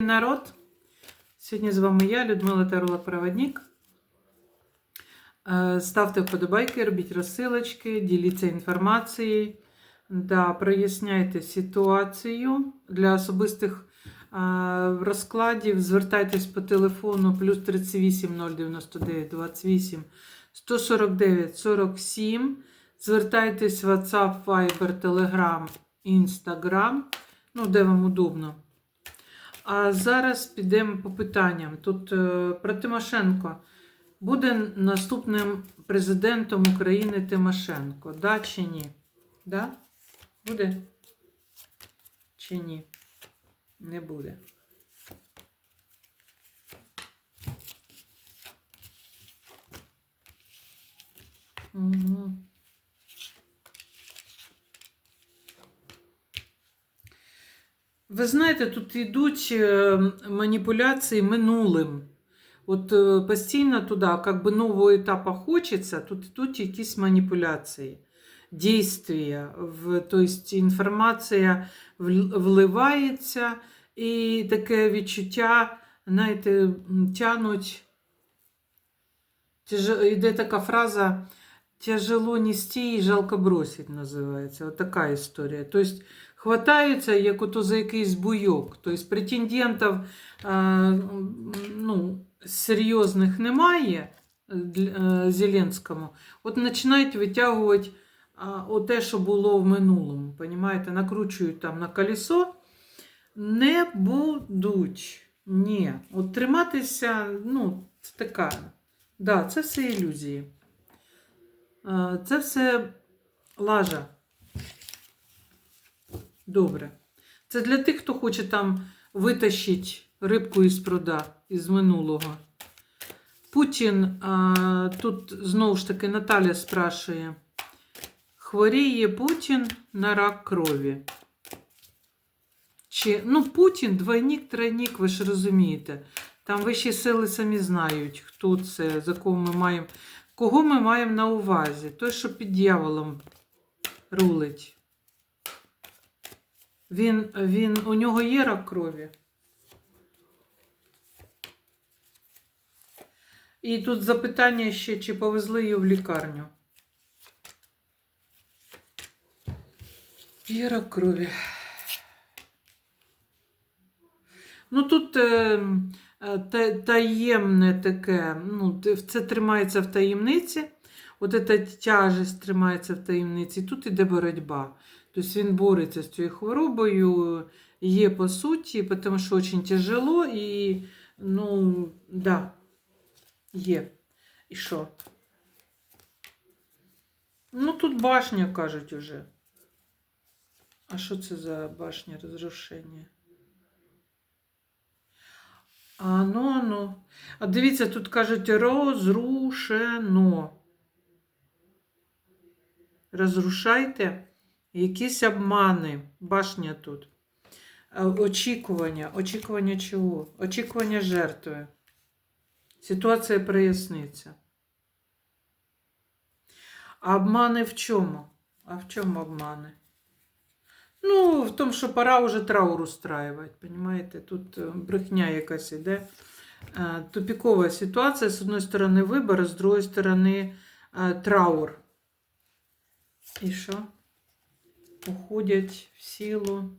народ. Сьогодні з вами я, Людмила Таролог Проводник. Е, Ставте вподобайки, робіть розсилочки, діліться інформацією. Да, проясняйте ситуацію для особистих е, розкладів. Звертайтесь по телефону плюс 38 099 28 149 47. Звертайтесь в WhatsApp, Viber, Telegram, Instagram, ну, де вам удобно. А зараз підемо по питанням. Тут е, про Тимошенко. Буде наступним президентом України Тимошенко. Да чи ні? Да? Буде? Чи ні? Не буде. Угу. Ви знаєте, тут йдуть е, маніпуляції минулим. От е, постійно туди, як би нового етапу хочеться, тут йдуть якісь маніпуляції, дійствия, тобто інформація вл- вливається, і таке відчуття, знаєте, тянуть. Йде така фраза тяжело нести і жалко бросить називається. От така історія. Тобто хватаються як ото за якийсь буйок. Тобто претендентів а, ну, серйозних немає е, Зеленському. От починають витягувати те, що було в минулому. Понімаєте? Накручують там на колесо. Не будуть. Ні. От триматися, ну, це така. Да, це все ілюзії. Е, Це все лажа. Добре. Це для тих, хто хоче там витащити рибку із пруда із минулого. Путін, а, тут знову ж таки Наталя спрашує, хворіє Путін на рак крові. Чи, ну, Путін, двойник, тройник, ви ж розумієте. Там вищі сили самі знають, хто це, за кого ми маємо. Кого ми маємо на увазі? Той, що під дьяволом рулить. Він, він, у нього є рак крові. І тут запитання ще, чи повезли її в лікарню. Є рак крові. Ну тут е, е, та- таємне таке, ну, це тримається в таємниці. От ця тяжесть тримається в таємниці. Тут іде боротьба. Тобто він бореться з цією хворобою, є по суті, тому що дуже тяжело і, ну, да, є. І що? Ну, тут башня, кажуть уже. А що це за башня розрушення? А ну, ну. А дивіться, тут кажуть розрушено. Розрушайте якісь обмани. Башня тут. Е, Очікування. Очікування чого? Очікування жертви. Ситуація проясниться. А обмани в чому? А в чому обмани? Ну, в тому, що пора вже траур устраивать, понимаете? Тут е, брехня якась іде. Е, Тупікова ситуація. З одної сторони вибори, з другої сторони траур. І що? Уходять в силу.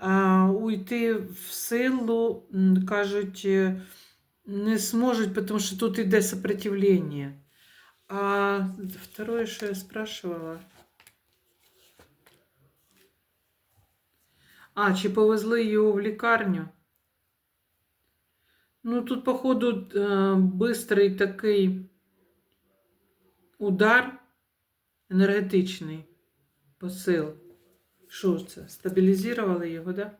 Уйти в силу, кажуть, не зможуть, тому що тут іде сопротивлення. А второе, что я спрашивала. А, чи повезли його в лікарню? Ну, тут, походу, е, бистрий такий удар енергетичний посил. Що це? Стабілізували його, да?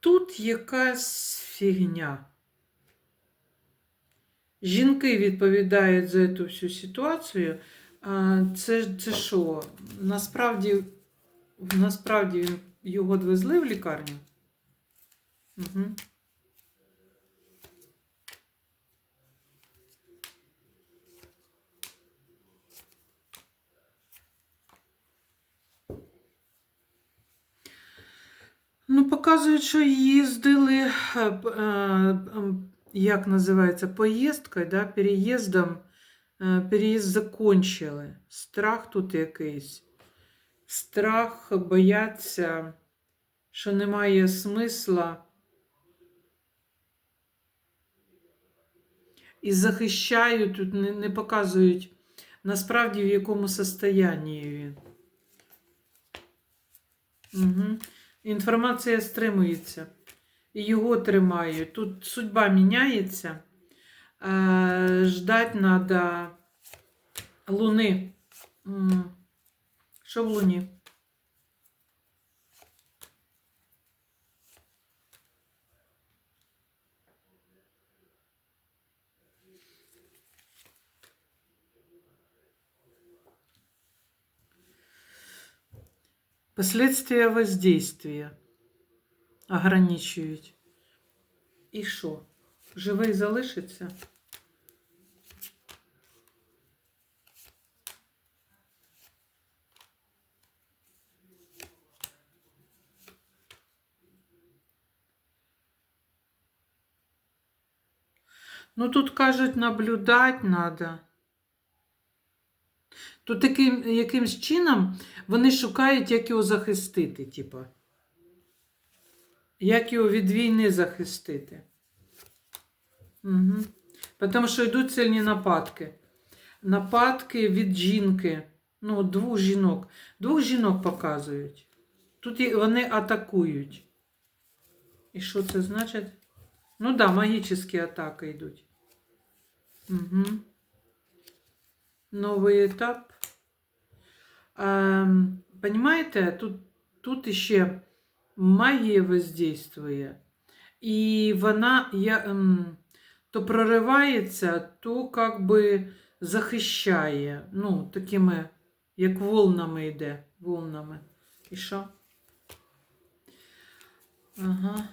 Тут якась фігня. Жінки відповідають за цю всю ситуацію. Це, це що? Насправді, насправді він- його довезли в лікарню? Угу. Ну, показують, що їздили, е, е, як називається, поїздкою, да, переїздом, е, переїзд закончили. Страх тут якийсь. Страх, бояться, що немає смисла. І захищають, тут не, показують насправді в якому состоянні він. Угу. Інформація стримується. І його тримають. Тут судьба міняється. Е, ждать треба луни. Луні? Последствия воздействия ограничують. І що? Живий залишиться? Ну, тут кажуть, наблюдати треба. Тут таким, якимсь чином вони шукають, як його захистити, типа. Як його від війни захистити. Угу. Тому що йдуть сильні нападки. Нападки від жінки. Ну, двох жінок. Двох жінок показують. Тут вони атакують. І що це значить? Ну так, да, магічні атаки йдуть. Угу. Новий етап. Ем, понимаєте, тут, тут іще магія воздействує. І вона я, ем, то проривається, то как би захищає. Ну, такими, як волнами йде. Волнами. І що? Ага.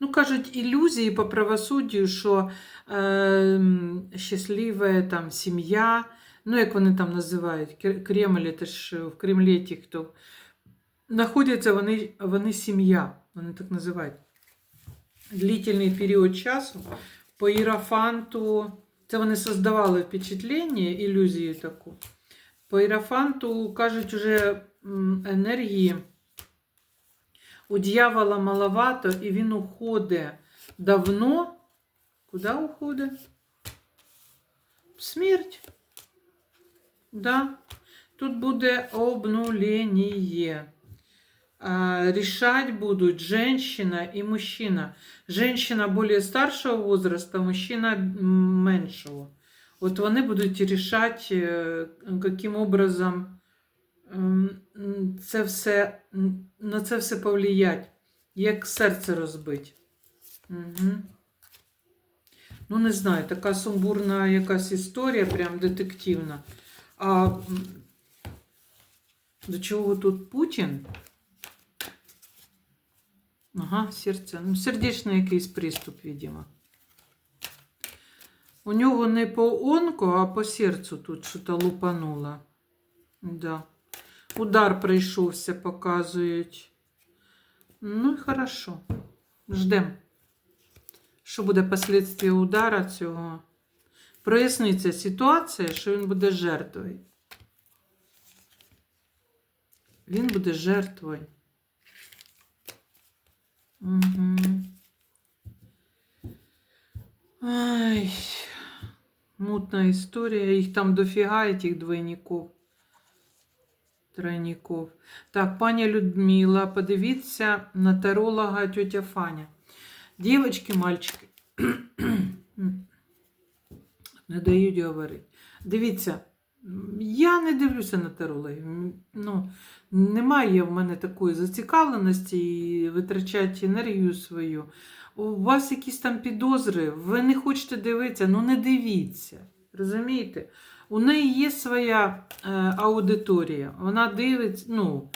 Ну, кажуть, ілюзії по правосуддю, що е, щаслива там сім'я, ну, як вони там називають, Кремль, це ж в Кремлі ті, хто знаходяться, вони, вони сім'я, вони так називають. Длительний період часу по іерофанту, це вони создавали впечатлення, ілюзію таку. По іерофанту, кажуть, уже енергії у дьявола маловато, і він уходить давно. Куди уходить? Смерть. Да. Тут буде обнуление. А, решать будут женщина и мужчина. Женщина более старшего возраста, мужчина меншого. От вони будуть рішати, е, яким образом це все, на це все повлиять, як серце розбить. Угу. Ну, не знаю, така сумбурна якась історія, прям детективна. А до чого тут Путін? Ага, серце. Ну, сердечний якийсь приступ, видимо. У нього не по онко, а по серцю тут що-то лупануло. Да. Удар прийшовся, показують. Ну і хорошо. Ждем. Що буде последствия удара цього? Проясниться ситуація, що він буде жертвою. Він буде жертвою. Угу. Ай, мутна історія. Їх там дофіга, этих двойників. Тройників. Так, пані Людмила, подивіться на таролога тетя Фаня. Дівочки, мальчики, не дають говорити. Дивіться, я не дивлюся на тарологів. Ну, немає в мене такої зацікавленості і витрачати енергію свою. У вас якісь там підозри, ви не хочете дивитися, ну не дивіться. Розумієте? У неї є своя е, аудиторія. Вона дивиться, ну,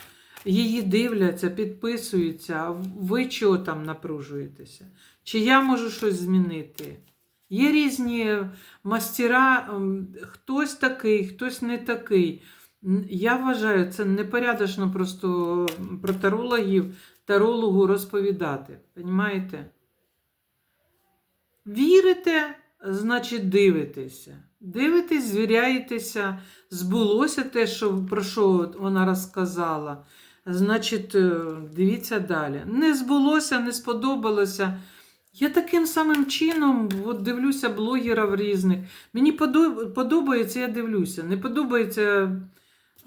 її дивляться, підписуються. Ви чого там напружуєтеся? Чи я можу щось змінити? Є різні мастера, хтось такий, хтось не такий. Я вважаю, це непорядочно просто про тарологів, тарологу розповідати. Понімаєте? Вірите, значить дивитеся. Дивитесь, звіряєтеся, збулося те, що, про що вона розказала. Значить, е, дивіться далі. Не збулося, не сподобалося. Я таким самим чином от дивлюся блогерів різних. Мені подобається, я дивлюся. Не подобається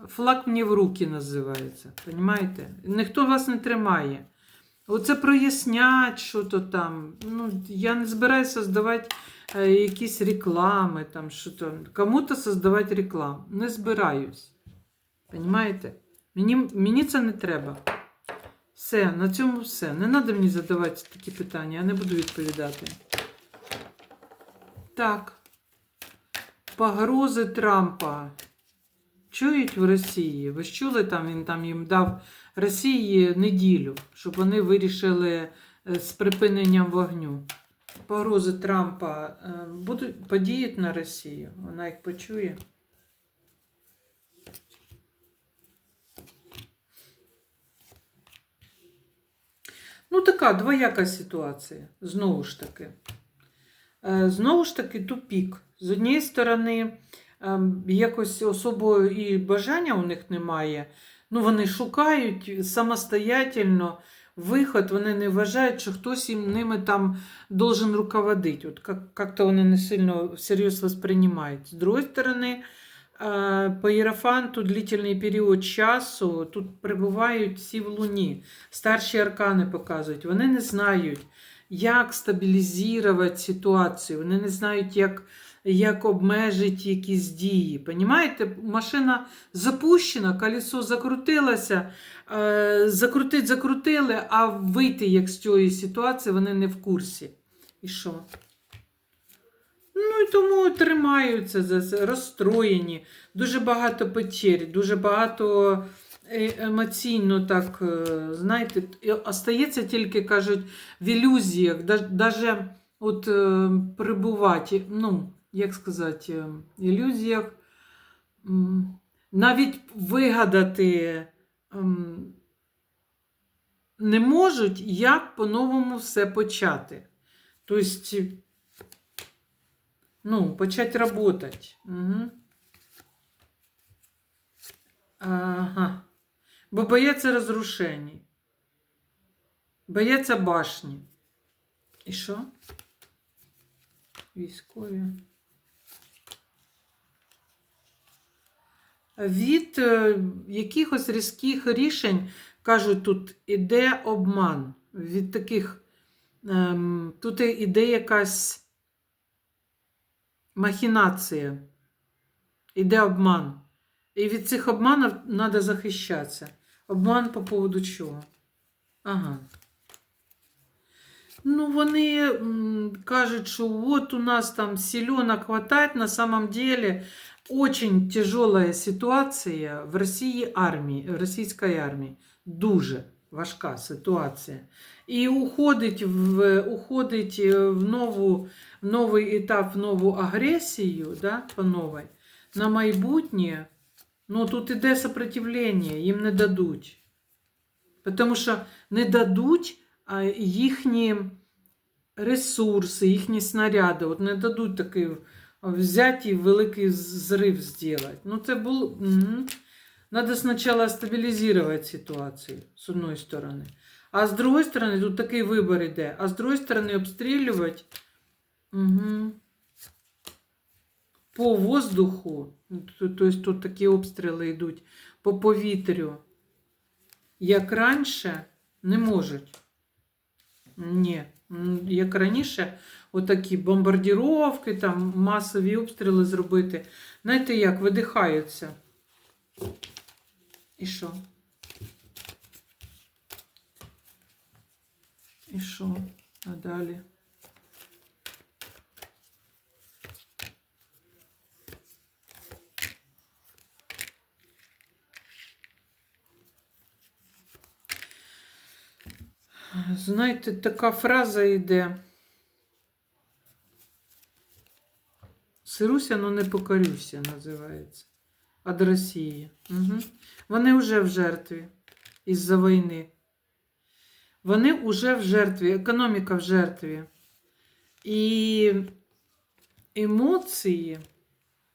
флаг мені в руки називається. Понімаєте? Ніхто вас не тримає. Оце прояснять, що то там. Ну, я не збираюся здавати е, якісь реклами, там, що то. Кому-то создавати рекламу. Не збираюсь. Понімаєте? Мені, мені це не треба. Все, на цьому все. Не треба мені задавати такі питання, я не буду відповідати. Так. Погрози Трампа. Чують в Росії? Ви ж чули, там він там їм дав Росії неділю, щоб вони вирішили е, з припиненням вогню. Погрози Трампа е, будуть подіють на Росію. Вона їх почує. Ну, така двояка ситуація. Знову ж таки. Е, Знову ж таки, тупік. З однієї сторони, якось особо і бажання у них немає. Ну, вони шукають самостоятельно виход, вони не вважають, що хтось їм ними там должен руководити. От як- як-то вони не сильно всерйоз восприймають. З другої сторони, е, по Єрофанту длительний період часу тут перебувають всі в Луні. Старші аркани показують. Вони не знають, як стабілізувати ситуацію. Вони не знають, як, як обмежити якісь дії. Понімаєте, машина запущена, колесо закрутилося, е, закрутить, закрутили, а вийти як з цієї ситуації вони не в курсі. І що? Ну і тому тримаються за це, розстроєні, дуже багато потерь, дуже багато е- емоційно так, е, знаєте, остається тільки, кажуть, в ілюзіях, навіть от перебувати, ну, як сказати, е, ілюзіях, навіть вигадати ем, не можуть, як по-новому все почати. Тобто, ну, почать работать. Угу. Ага. Бо бояться розрушень. Бояться башні. І що? Військові. Від е, якихось різких рішень, кажуть, тут іде обман. Від таких, ем, тут іде якась махінація, іде обман. І від цих обманів треба захищатися. Обман по поводу чого? Ага. Ну, вони кажуть, що от у нас там селенок хватает, на самом деле очень тяжелая ситуація в Росії армії, в російській армії. Дуже важка ситуація. І уходить в, уходить в, нову, в новий етап, в нову агресію, да, по новій, на майбутнє, ну тут іде сопротивлення, їм не дадуть. Тому що не дадуть їхні ресурси, їхні снаряди, от не дадуть такий взяти і великий зрив зробити. Ну, це було. Угу. Надо спочатку стабілізувати ситуацію, з одної сторони. А з другої сторони, тут такий вибір іде. А з другої сторони, обстрілювати угу. по воздуху, тобто тут такі обстріли йдуть, по повітрю, як раніше, не можуть. Ні. Як раніше, отакі бомбардіровки, там масові обстріли зробити. Знаєте як, видихаються. І що? І що? А далі? Знаєте, така фраза йде. Сируся, ну не покорюся, називається. Від Росії. Угу. Вони вже в жертві із-за війни. Вони вже в жертві, економіка в жертві. І емоції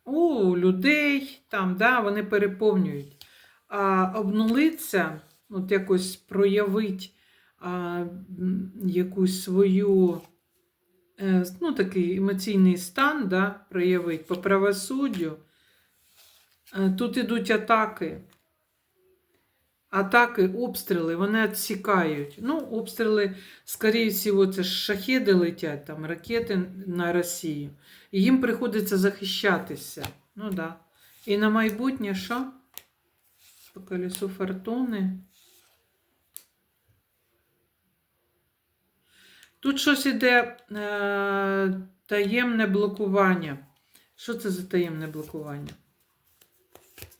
у людей там, да, вони переповнюють. А обнулиться, от якось проявить а, якусь свою, ну, такий емоційний стан, да, проявить по правосуддю. Е, Тут ідуть атаки. Атаки, обстріли, вони відсікають. Ну, обстріли, скоріше всього, це шахеди летять, там ракети на Росію. І їм приходиться захищатися. Ну да. І на майбутнє що? По колесу фортуни. Тут щось іде е, таємне блокування. Що це за таємне блокування?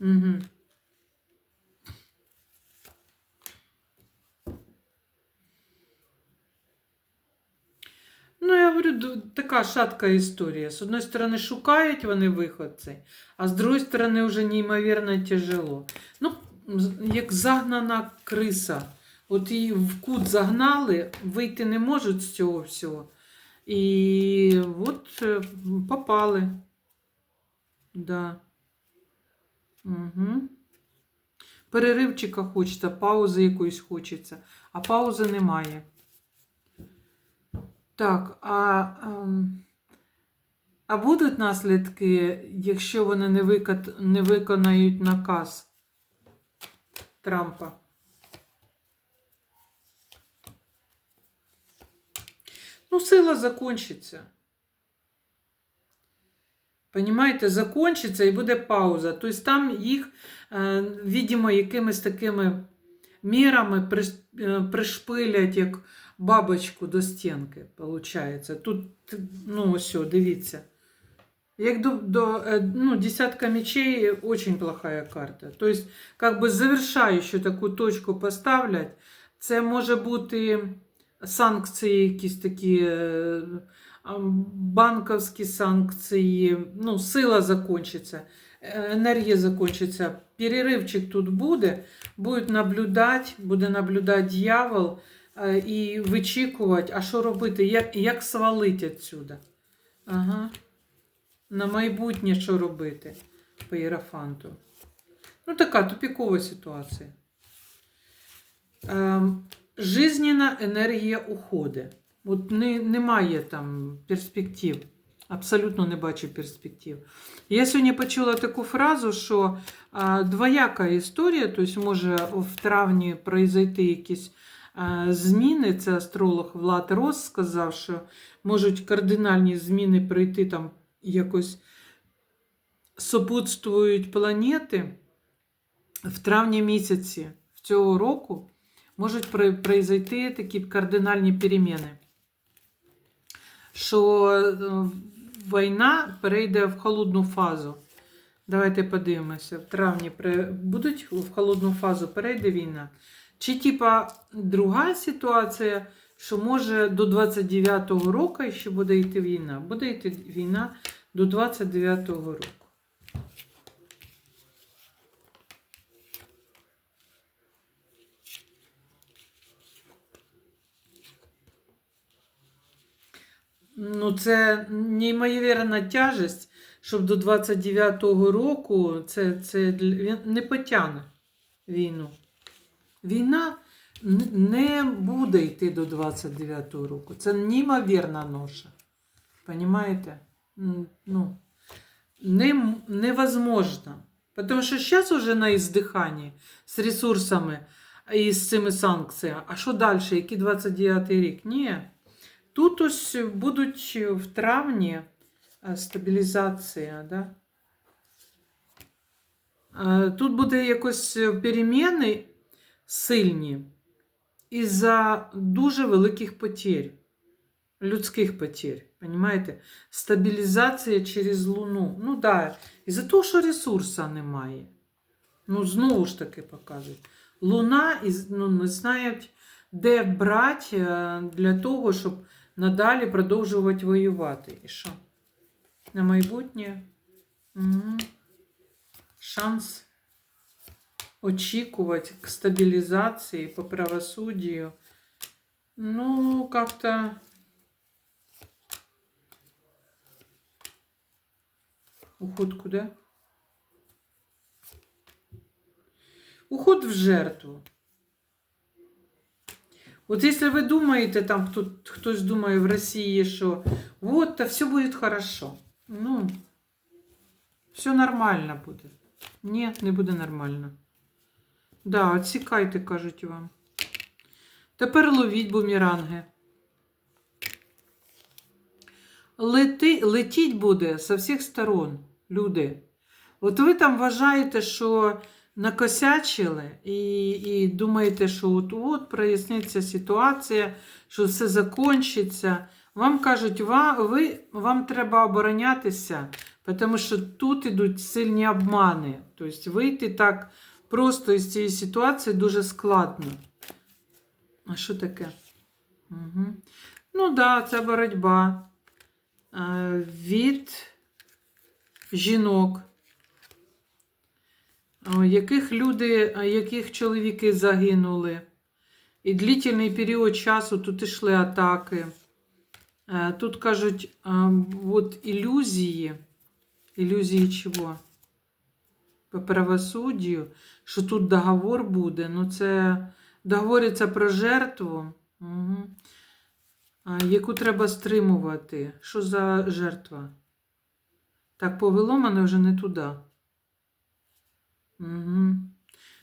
Угу. Ну, я говорю, така шатка історія. З одної сторони, шукають вони виход цей, а з другої сторони, вже неймовірно тяжело. Ну, як загнана криса. От її в кут загнали, вийти не можуть з цього всього. І от е, попали. Да. Угу. Переривчика хочеться, паузи якоїсь хочеться, а паузи немає. Так, а, ем, а будуть наслідки, якщо вони не, виконають наказ Трампа? Ну, сила закончиться. Понимаєте, закончиться і буде пауза. Тобто там їх, е, видимо, якимись такими мірами е, пришпилять, як бабочку до стінки, виходить. Тут, ну, ось, дивіться. Як до, до е, ну, десятка мечей очень плохая карта. Тобто, как би завершаючу таку точку поставлять, це може бути санкції, якісь такі е, банковські санкції, ну, сила закончиться, енергія закончиться. Переривчик тут буде, будуть наблюдати, буде наблюдати дьявол е, і вичікувати, а що робити, як, як свалити відсюди. Ага. На майбутнє що робити по Єрафанту. Ну, така тупікова ситуація. Ем, жизненна енергія уходить. От не, немає там перспектив. Абсолютно не бачу перспектив. Я сьогодні почула таку фразу, що а, двояка історія, тобто може в травні произойти якісь а, зміни. Це астролог Влад Рос сказав, що можуть кардинальні зміни прийти там якось супутствують планети в травні місяці цього року можуть произойти такі кардинальні переміни, що е, війна перейде в холодну фазу. Давайте подивимося. В травні будуть в холодну фазу перейде війна. Чи типа друга ситуація, що може до 29-го року ще буде йти війна. Буде йти війна до 29-го року. Ну, це неймовірна тяжесть, щоб до 29-го року це, це він не потягне війну. Війна не буде йти до 29-го року. Це неймовірна ноша. Понимаєте? Ну, не, невозможно. Потому що зараз уже на іздиханні з ресурсами і з цими санкціями. А що далі? Який 29-й рік? Ні. Тут ось будуть в травні е, стабілізація, да? Е, Тут буде якось переміни сильні із-за дуже великих потерь, людських потерь. Понимаєте? Стабілізація через Луну. Ну да, із-за того, що ресурсу немає. Ну, знову ж таки показують. Луна із- ну, не знають, де брати е, для того, щоб надалі продовжувати воювати. І що? на майбутнє. Угу. Шанс очікувати к стабілізації по правосуддю. Ну, как-то уход куда? Уход в жертву. Вот если вы думаете, там кто, хтось думає в России, что вот, то все будет хорошо. Ну, все нормально буде. Ні, не буде нормально. Да, відсікайте, кажуть вам. Тепер ловіть бумеранги. Лети, летіть буде з всіх сторон, люди. От ви там вважаєте, що накосячили і, і думаєте, що от-от проясниться ситуація, що все закінчиться. Вам кажуть, вам, ви, вам треба оборонятися, тому що тут ідуть сильні обмани. Тобто вийти так просто із цієї ситуації дуже складно. А що таке? Угу. Ну да, це боротьба е, від жінок, яких люди, яких чоловіки загинули. І длительний період часу тут йшли атаки. Е, Тут кажуть, от ілюзії. Ілюзії чого? По правосуддю, що тут договор буде. Ну, це договориться про жертву, угу. яку треба стримувати. Що за жертва? Так, повело мене вже не туди. Угу.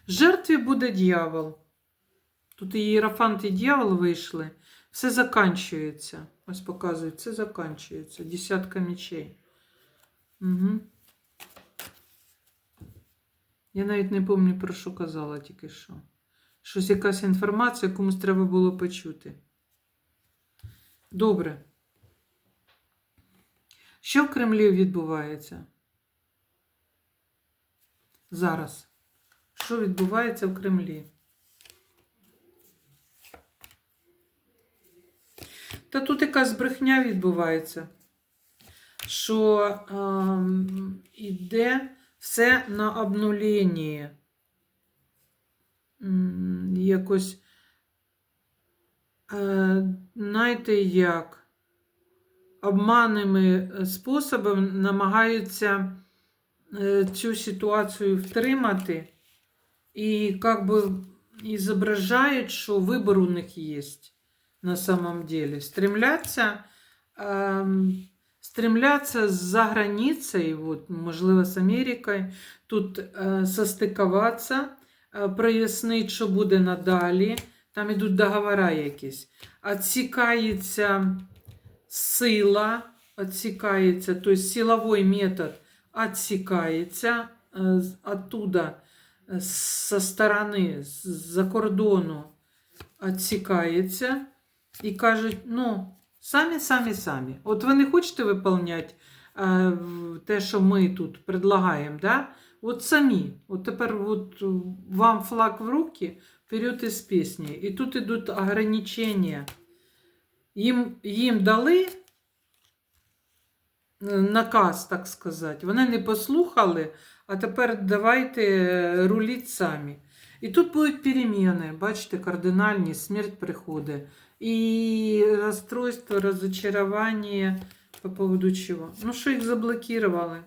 Жертві буде дьявол. Тут і Єрофант, і дьявол вийшли. Все заканчується. Ось показують, все заканчується. Десятка мечей. Угу. Я навіть не пам'ятаю, про що казала тільки що. Щось якась інформація, комусь треба було почути. Добре. Що в Кремлі відбувається? Зараз. Що відбувається в Кремлі? Та тут якась брехня відбувається, що ем, іде все на обнуленні. Якось, е, знаєте, як обманними способами намагаються цю ситуацію втримати і як би і зображають, що вибор у них є на самом деле. Стремляться, эм, стремляться за границей, вот, можливо, з Америкою, тут е, состикуватися, е, прояснити, що буде надалі. Там ідуть договори якісь. Отсікається сила, отсікається, тобто силовий метод отсікається е, оттуда, е, со сторони, з-за кордону відсікається і кажуть, ну, самі, самі, самі. От ви не хочете виконувати е, те, що ми тут предлагаємо, да? От самі. От тепер от вам флаг в руки, вперед із пісні. І тут ідуть ограничення. Їм, їм дали наказ, так сказати. Вони не послухали, а тепер давайте е, руліть самі. І тут будуть переміни, бачите, кардинальні, смерть приходить. І розстройство, розочарування по поводу чого. Ну, що їх заблокували.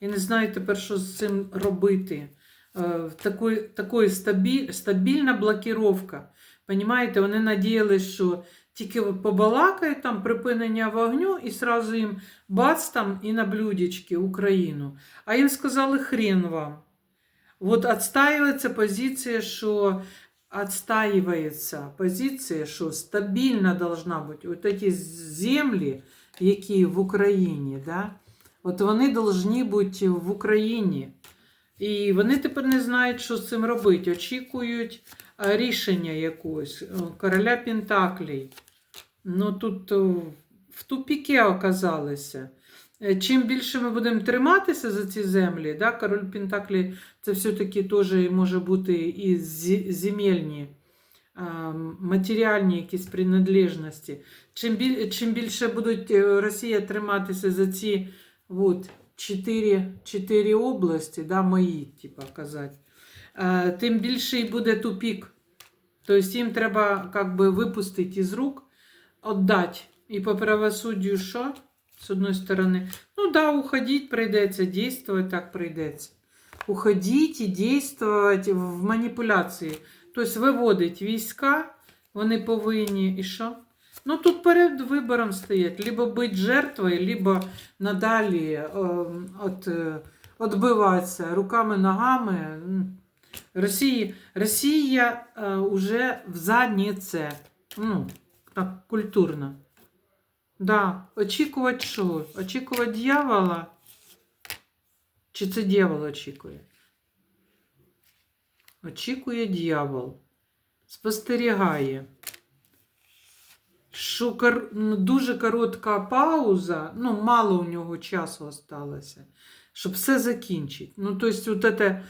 І не знаю тепер, що з цим робити. Е, Такої, такої стабіль, стабільна блокіровка. Понімаєте, вони надіялися, що тільки побалакають там припинення вогню і сразу їм бац там і на блюдечки Україну. А їм сказали хрен вам. Вот отстаивается позиция, что отстаивается позиция, що стабільна должна бути. От ці землі, які в Україні, да? от вони повинні бути в Україні. І вони тепер не знають, що з цим робити. Очікують рішення якогось. Короля Пентаклей. Ну тут в тупіки оказалися. Е, Чим більше ми будемо триматися за ці землі, да, король Пентаклі це все-таки теж може бути і земельні, матеріальні якісь принадлежності. Чим, біль, чим більше будуть е, Росія триматися за ці от, чотири, чотири області, да, мої, типа казати, е, тим більший буде тупік. Тобто їм треба как би, випустити із рук, віддати. І по правосуддю що? З одної сторони, ну да, уходить прийдеться, дійствувати так прийдеться. Уходіть і дійствувати в маніпуляції. Тобто виводить війська, вони повинні і що? Ну тут перед вибором стоять, либо бути жертвою, либо надалі е, от, е, отбиватися руками, ногами. Росії, Росія е, уже в задніце. Ну, так, культурно. Да, очікувати що? Очікувати дьявола? Чи це дьявол очікує? Очікує дьявол. Спостерігає. Що кор... ну, дуже коротка пауза, ну, мало у нього часу осталося, щоб все закінчити. Ну, тобто, от це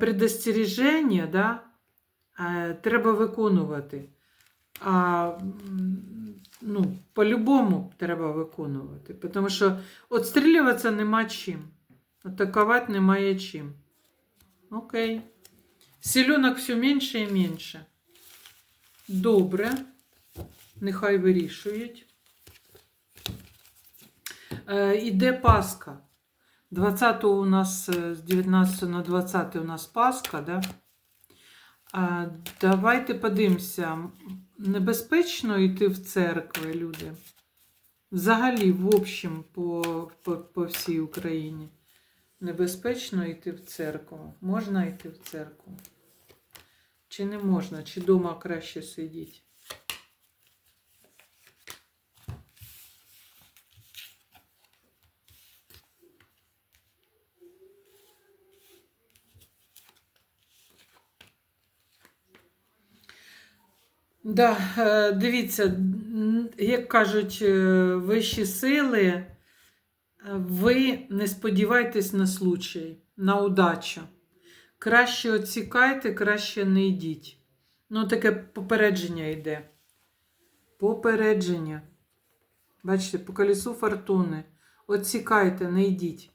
предостереження, да, е, треба виконувати. А ну, по-любому треба виконувати. Тому що отстрілюватися нема чим. Атакувати немає чим. Окей. Селенок все менше і менше. Добре. Нехай вирішують. Е, іде Пасха. 20 у нас е, з 19 на 20 у нас Пасха, да? А, давайте подивимося. Небезпечно йти в церкви, люди. Взагалі, в общем, по, по, по всій Україні. Небезпечно йти в церкву. Можна йти в церкву? Чи не можна? Чи вдома краще сидіти? Да, е, дивіться, як кажуть е, вищі сили, е, ви не сподівайтесь на случай, на удачу. Краще оцікайте, краще не йдіть. Ну, таке попередження йде. Попередження. Бачите, по колесу фортуни. Оцікайте, не йдіть.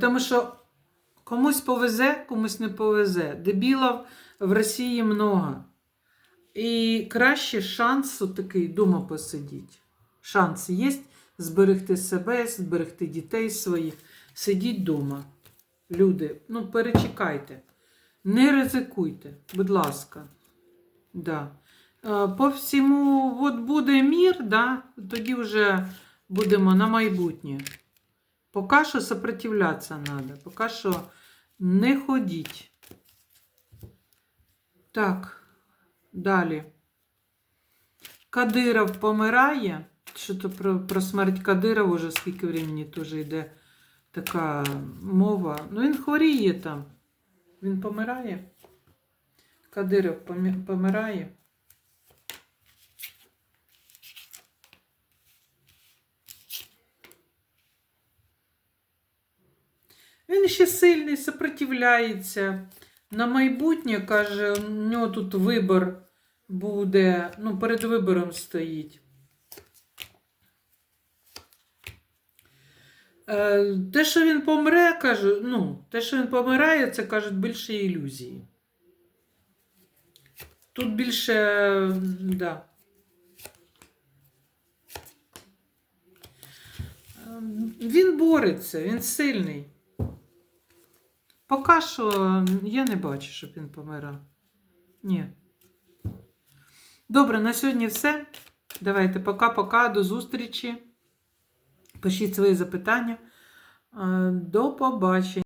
Тому що комусь повезе, комусь не повезе. Дебілів в Росії много. І краще шансу такий дома посидіть. Шанс є зберегти себе, зберегти дітей своїх. Сидіть вдома. Люди, ну перечекайте. Не ризикуйте, будь ласка. Да. Е, По всьому от буде мір, да, тоді вже будемо на майбутнє. Поки що сопротивлятися треба, поки що не ходіть. Так. Далі. Кадиров помирає. Що то про, про смерть Кадирова вже скільки времени теж йде така мова. Ну, він хворіє там. Він помирає. Кадиров помирає. Він ще сильний, сопротивляється. На майбутнє, каже, у нього тут вибор буде, ну, перед вибором стоїть. Е, Те, що він помре, каже, ну, те, що він помирає, це кажуть більше ілюзії. Тут більше, да. Е, Він бореться, він сильний. Поки що я не бачу, щоб він помирав. Ні. Добре, на сьогодні все. Давайте пока-пока, до зустрічі. Пишіть свої запитання. Е, До побачення.